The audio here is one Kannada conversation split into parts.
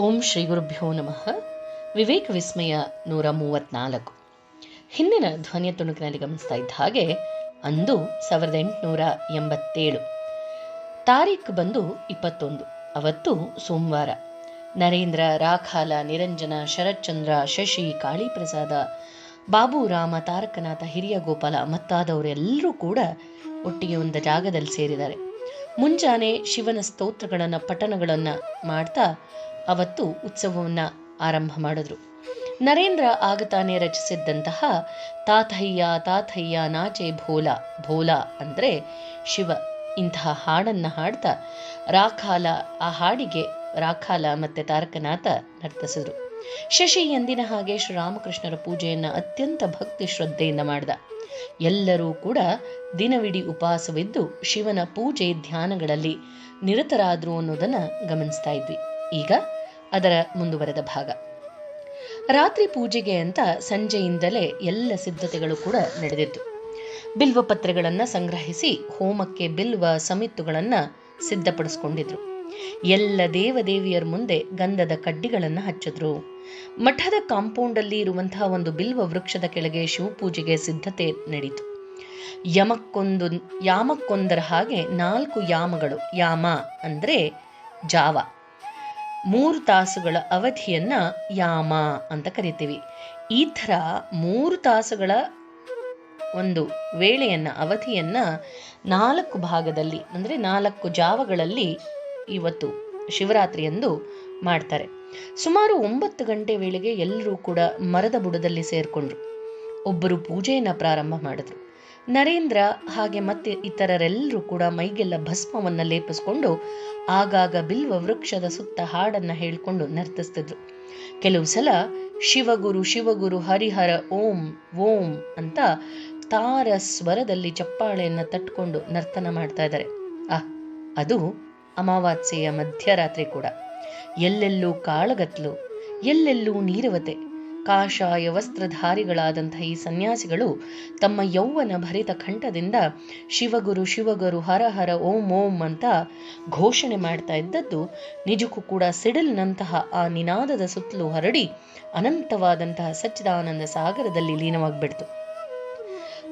ಓಂ ಶ್ರೀ ಗುರುಭ್ಯೋ ನಮಃ. ವಿವೇಕ ವಿಸ್ಮಯ ನೂರ ಮೂವತ್ನಾಲ್ಕು. ಹಿಂದಿನ ಧ್ವನಿಯ ತುಣುಕಿನಲ್ಲಿ ಗಮನಿಸ್ತಾ ಇದ್ದ ಹಾಗೆ ಅಂದು ಸಾವಿರದ ಎಂಟುನೂರ ಎಂಬತ್ತೇಳು. ತಾರೀಖು ಬಂದು ಇಪ್ಪತ್ತೊಂದು. ಅವತ್ತು ಸೋಮವಾರ. ನರೇಂದ್ರ, ರಾಖಾಲ, ನಿರಂಜನ, ಶರತ್ಚಂದ್ರ, ಶಶಿ, ಕಾಳಿಪ್ರಸಾದ, ಬಾಬು ರಾಮ, ತಾರಕನಾಥ, ಹಿರಿಯ ಗೋಪಾಲ ಮತ್ತಾದವರೆಲ್ಲರೂ ಕೂಡ ಒಟ್ಟಿಗೆ ಒಂದು ಜಾಗದಲ್ಲಿ ಸೇರಿದ್ದಾರೆ. ಮುಂಜಾನೆ ಶಿವನ ಸ್ತೋತ್ರಗಳನ್ನು, ಪಠಣಗಳನ್ನು ಮಾಡ್ತಾ ಅವತ್ತು ಉತ್ಸವವನ್ನು ಆರಂಭ ಮಾಡಿದ್ರು. ನರೇಂದ್ರ ಆಗ ತಾನೇ ರಚಿಸಿದ್ದಂತಹ ತಾತಯ್ಯ ತಾತಯ್ಯ ನಾಚೆ ಭೋಲ ಭೋಲ ಅಂದರೆ ಶಿವ. ಇಂತಹ ಹಾಡನ್ನು ಹಾಡ್ತಾ ರಾಖಾಲ, ಆ ಹಾಡಿಗೆ ರಾಖಾಲ ಮತ್ತೆ ತಾರಕನಾಥ ನರ್ತಿಸಿದ್ರು. ಶಶಿ ಎಂದಿನ ಹಾಗೆ ಶ್ರೀರಾಮಕೃಷ್ಣರ ಪೂಜೆಯನ್ನು ಅತ್ಯಂತ ಭಕ್ತಿ ಶ್ರದ್ಧೆಯಿಂದ ಮಾಡಿದ. ಎಲ್ಲರೂ ಕೂಡ ದಿನವಿಡೀ ಉಪವಾಸವಿದ್ದು ಶಿವನ ಪೂಜೆ ಧ್ಯಾನಗಳಲ್ಲಿ ನಿರತರಾದ್ರು ಅನ್ನೋದನ್ನ ಗಮನಿಸ್ತಾ ಇದ್ವಿ. ಈಗ ಅದರ ಮುಂದುವರೆದ ಭಾಗ. ರಾತ್ರಿ ಪೂಜೆಗೆ ಅಂತ ಸಂಜೆಯಿಂದಲೇ ಎಲ್ಲ ಸಿದ್ಧತೆಗಳು ಕೂಡ ನಡೆದಿತ್ತು ಬಿಲ್ವ ಪತ್ರೆಗಳನ್ನು ಸಂಗ್ರಹಿಸಿ ಹೋಮಕ್ಕೆ ಬಿಲ್ವ ಸಮಿತ್ತುಗಳನ್ನು ಸಿದ್ಧಪಡಿಸ್ಕೊಂಡಿದ್ರು. ಎಲ್ಲ ದೇವದೇವಿಯರ ಮುಂದೆ ಗಂಧದ ಕಡ್ಡಿಗಳನ್ನು ಹಚ್ಚಿದ್ರು. ಮಠದ ಕಾಂಪೌಂಡ್ ಅಲ್ಲಿ ಇರುವಂತಹ ಒಂದು ಬಿಲ್ವ ವೃಕ್ಷದ ಕೆಳಗೆ ಶಿವಪೂಜೆಗೆ ಸಿದ್ಧತೆ ನಡೀತು. ಯಮಕ್ಕೊಂದು, ಯಾಮಕ್ಕೊಂದರ ಹಾಗೆ ನಾಲ್ಕು ಯಾಮಗಳು, ಯಾಮ ಅಂದ್ರೆ ಜಾವ. ಮೂರು ತಾಸುಗಳ ಅವಧಿಯನ್ನ ಯಾಮ ಅಂತ ಕರಿತೀವಿ. ಈ ಥರ ಮೂರು ತಾಸುಗಳ ಒಂದು ವೇಳೆಯನ್ನ, ಅವಧಿಯನ್ನ ನಾಲ್ಕು ಭಾಗದಲ್ಲಿ, ಅಂದರೆ ನಾಲ್ಕು ಜಾವಗಳಲ್ಲಿ ಇವತ್ತು ಶಿವರಾತ್ರಿಯಂದು ಮಾಡ್ತಾರೆ. ಸುಮಾರು ಒಂಬತ್ತು ಗಂಟೆ ವೇಳೆಗೆ ಎಲ್ಲರೂ ಕೂಡ ಮರದ ಬುಡದಲ್ಲಿ ಸೇರಿಕೊಂಡ್ರು. ಒಬ್ಬರು ಪೂಜೆಯನ್ನು ಪ್ರಾರಂಭ ಮಾಡಿದ್ರು. ನರೇಂದ್ರ ಹಾಗೆ ಮತ್ತೆ ಇತರರೆಲ್ಲರೂ ಕೂಡ ಮೈಗೆಲ್ಲ ಭಸ್ಮವನ್ನು ಲೇಪಿಸ್ಕೊಂಡು ಆಗಾಗ ಬಿಲ್ವ ವೃಕ್ಷದ ಸುತ್ತ ಹಾಡನ್ನ ಹೇಳಿಕೊಂಡು ನರ್ತಿಸ್ತಿದ್ರು. ಕೆಲವು ಸಲ ಶಿವಗುರು ಶಿವಗುರು ಹರಿಹರ ಓಂ ಓಂ ಅಂತ ತಾರ ಸ್ವರದಲ್ಲಿ ಚಪ್ಪಾಳೆಯನ್ನು ತಟ್ಕೊಂಡು ನರ್ತನ ಮಾಡ್ತಾ ಇದ್ದಾರೆ. ಆ, ಅದು ಅಮಾವಾಸ್ಯೆಯ ಮಧ್ಯರಾತ್ರಿ ಕೂಡ. ಎಲ್ಲೆಲ್ಲೂ ಕಾಳಗತ್ಲು, ಎಲ್ಲೆಲ್ಲೂ ನೀರವತೆ ಕಾಷಾಯ ವಸ್ತ್ರಧಾರಿಗಳಾದಂಥ ಈ ಸನ್ಯಾಸಿಗಳು ತಮ್ಮ ಯೌವನ ಭರಿತ ಕಂಠದಿಂದ ಶಿವಗುರು ಶಿವಗುರು, ಹರ ಹರ, ಓಂ ಓಂ ಅಂತ ಘೋಷಣೆ ಮಾಡ್ತಾ ಇದ್ದದ್ದು. ನಿಜಕ್ಕೂ ಕೂಡ ಸಿಡಿಲ್ನಂತಹ ಆ ನಿನಾದದ ಸುತ್ತಲೂ ಹರಡಿ ಅನಂತವಾದಂತಹ ಸಚ್ಚಿದಾನಂದ ಸಾಗರದಲ್ಲಿ ಲೀನವಾಗ್ಬಿಡ್ತು.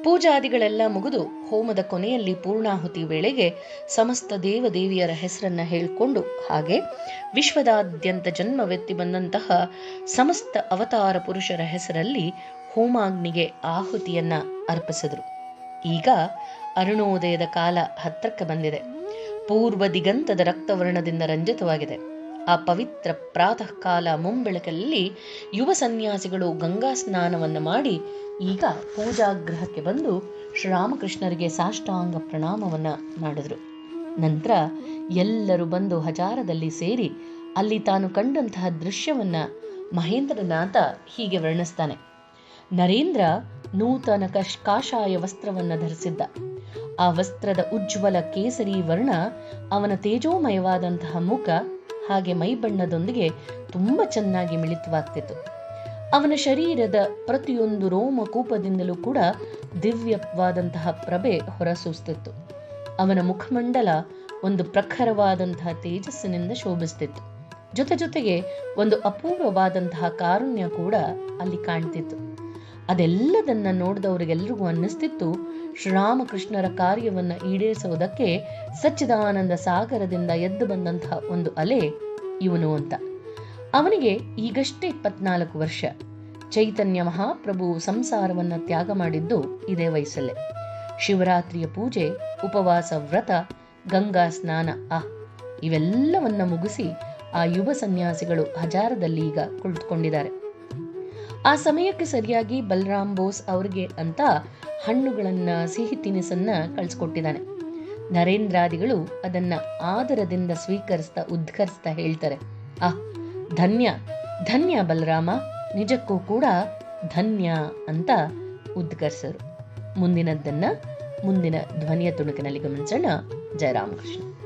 ಪೂಜಾದಿಗಳೆಲ್ಲ ಮುಗಿದು ಹೋಮದ ಕೊನೆಯಲ್ಲಿ ಪೂರ್ಣಾಹುತಿ ವೇಳೆಗೆ ಸಮಸ್ತ ದೇವದೇವಿಯರ ಹೆಸರನ್ನ ಹೇಳಿಕೊಂಡು ಹಾಗೆ ವಿಶ್ವದಾದ್ಯಂತ ಜನ್ಮವೆತ್ತಿ ಬಂದಂತಹ ಸಮಸ್ತ ಅವತಾರ ಪುರುಷರ ಹೆಸರಲ್ಲಿ ಹೋಮಾಗ್ನಿಗೆ ಆಹುತಿಯನ್ನ ಅರ್ಪಿಸಿದ್ರು. ಈಗ ಅರುಣೋದಯದ ಕಾಲ ಹತ್ತಕ್ಕೆ ಬಂದಿದೆ. ಪೂರ್ವ ದಿಗಂತದ ರಕ್ತವರ್ಣದಿಂದ ರಂಜಿತವಾಗಿದೆ. ಆ ಪವಿತ್ರ ಪ್ರಾತಃ ಕಾಲ ಮುಂಬೆಳಕಲ್ಲಿ ಯುವ ಸನ್ಯಾಸಿಗಳು ಗಂಗಾ ಸ್ನಾನವನ್ನು ಮಾಡಿ ಈಗ ಪೂಜಾಗ್ರಹಕ್ಕೆ ಬಂದು ಶ್ರೀರಾಮಕೃಷ್ಣರಿಗೆ ಸಾಷ್ಟಾಂಗ ಪ್ರಣಾಮವನ್ನ ಮಾಡಿದರು. ನಂತರ ಎಲ್ಲರೂ ಬಂದು ಹಜಾರದಲ್ಲಿ ಸೇರಿ ಅಲ್ಲಿ ತಾನು ಕಂಡಂತಹ ದೃಶ್ಯವನ್ನು ಮಹೇಂದ್ರನಾಥ ಹೀಗೆ ವರ್ಣಿಸ್ತಾನೆ. ನರೇಂದ್ರ ನೂತನ ಕಶ್ ಕಾಷಾಯ ವಸ್ತ್ರವನ್ನ ಧರಿಸಿದ್ದ. ಆ ವಸ್ತ್ರದ ಉಜ್ವಲ ಕೇಸರಿ ವರ್ಣ ಅವನ ತೇಜೋಮಯವಾದಂತಹ ಮುಖ ಹಾಗೆ ಮೈಬಣ್ಣದೊಂದಿಗೆ ತುಂಬ ಚೆನ್ನಾಗಿ ಮಿಳಿತವಾಗ್ತಿತ್ತು. ಅವನ ಶರೀರದ ಪ್ರತಿಯೊಂದು ರೋಮಕೂಪದಿಂದಲೂ ಕೂಡ ದಿವ್ಯವಾದಂತಹ ಪ್ರಭೆ ಹೊರಸೂಸ್ತಿತ್ತು ಅವನ ಮುಖಮಂಡಲ ಒಂದು ಪ್ರಖರವಾದಂತಹ ತೇಜಸ್ಸಿನಿಂದ ಶೋಭಿಸ್ತಿತ್ತು ಜೊತೆ ಜೊತೆಗೆ ಒಂದು ಅಪೂರ್ವವಾದಂತಹ ಕಾರುಣ್ಯ ಕೂಡ ಅಲ್ಲಿ ಕಾಣ್ತಿತ್ತು. ಅದೆಲ್ಲದನ್ನ ನೋಡಿದವರಿಗೆಲ್ಲರಿಗೂ ಅನ್ನಿಸ್ತಿತ್ತು ಶ್ರೀರಾಮಕೃಷ್ಣರ ಕಾರ್ಯವನ್ನ ಈಡೇರಿಸುವುದಕ್ಕೆ ಸಚ್ಚಿದಾನಂದ ಸಾಗರದಿಂದ ಎದ್ದು ಬಂದಂತಹ ಒಂದು ಅಲೆ ಇವನು ಅಂತ. ಅವನಿಗೆ ಈಗಷ್ಟೇ ಇಪ್ಪತ್ನಾಲ್ಕು ವರ್ಷ. ಚೈತನ್ಯ ಮಹಾಪ್ರಭು ಸಂಸಾರವನ್ನ ತ್ಯಾಗ ಮಾಡಿದ್ದು ಇದೇ ವಯಸ್ಸಲ್ಲೇ. ಶಿವರಾತ್ರಿಯ ಪೂಜೆ, ಉಪವಾಸ, ವ್ರತ, ಗಂಗಾ ಸ್ನಾನ, ಆ, ಇವೆಲ್ಲವನ್ನ ಮುಗಿಸಿ ಆ ಯುವ ಸನ್ಯಾಸಿಗಳು ಹಜಾರದಲ್ಲಿ ಈಗ ಕುಳಿತುಕೊಂಡಿದ್ದಾರೆ. ಆ ಸಮಯಕ್ಕೆ ಸರಿಯಾಗಿ ಬಲರಾಮ್ ಬೋಸ್ ಅವರಿಗೆ ಅಂತ ಹಣ್ಣುಗಳನ್ನ, ಸಿಹಿ ತಿನಿಸನ್ನ ಕಳಿಸ್ಕೊಟ್ಟಿದ್ದಾನೆ ನರೇಂದ್ರಾದಿಗಳು ಅದನ್ನ ಆದರದಿಂದ ಸ್ವೀಕರಿಸ್ತಾ ಉದ್ಘರಿಸ್ತಾ ಹೇಳ್ತಾರೆ. ಆ, ಧನ್ಯ ಧನ್ಯ ಬಲರಾಮ, ನಿಜಕ್ಕೂ ಕೂಡ ಧನ್ಯ ಅಂತ ಉದ್ಘರಿಸರು ಮುಂದಿನದ್ದನ್ನ, ಮುಂದಿನ ಧ್ವನಿಯ ತುಣುಕಿನಲ್ಲಿ ಗಮನಿಸೋಣ. ಜಯರಾಮಕೃಷ್ಣ.